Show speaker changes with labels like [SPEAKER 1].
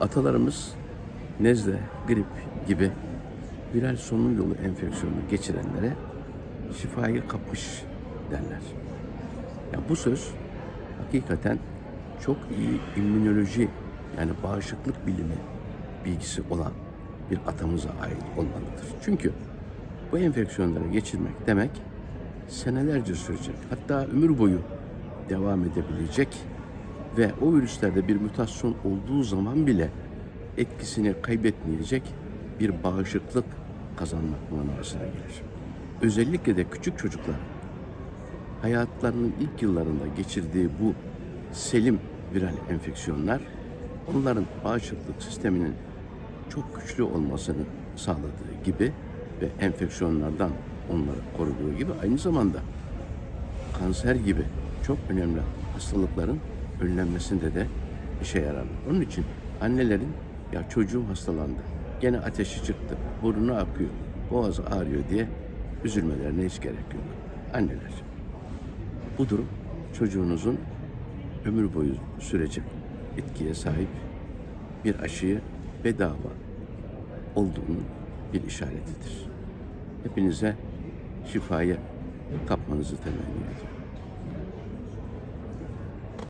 [SPEAKER 1] Atalarımız nezle, grip gibi viral solunum yolu enfeksiyonu geçirenlere şifayı kapmış derler. Ya bu söz hakikaten çok iyi immünoloji yani bağışıklık bilimi bilgisi olan bir atamıza ait olmalıdır. Çünkü bu enfeksiyonları geçirmek demek senelerce sürecek. Hatta ömür boyu devam edebilecek ve o virüslerde bir mutasyon olduğu zaman bile etkisini kaybetmeyecek bir bağışıklık kazanmak manasına gelir. Özellikle de küçük çocuklar hayatlarının ilk yıllarında geçirdiği bu selim viral enfeksiyonlar onların bağışıklık sisteminin çok güçlü olmasını sağladığı gibi ve enfeksiyonlardan onları koruduğu gibi aynı zamanda kanser gibi çok önemli hastalıkların önlenmesinde de işe yarar. Onun için annelerin ya çocuğum hastalandı, gene ateşi çıktı, burnu akıyor, boğazı ağrıyor diye üzülmelerine hiç gerek yok. Anneler, bu durum çocuğunuzun ömür boyu sürecek etkiye sahip bir aşıyı bedava olduğunun bir işaretidir. Hepinize şifayı kapmanızı temenni ediyorum.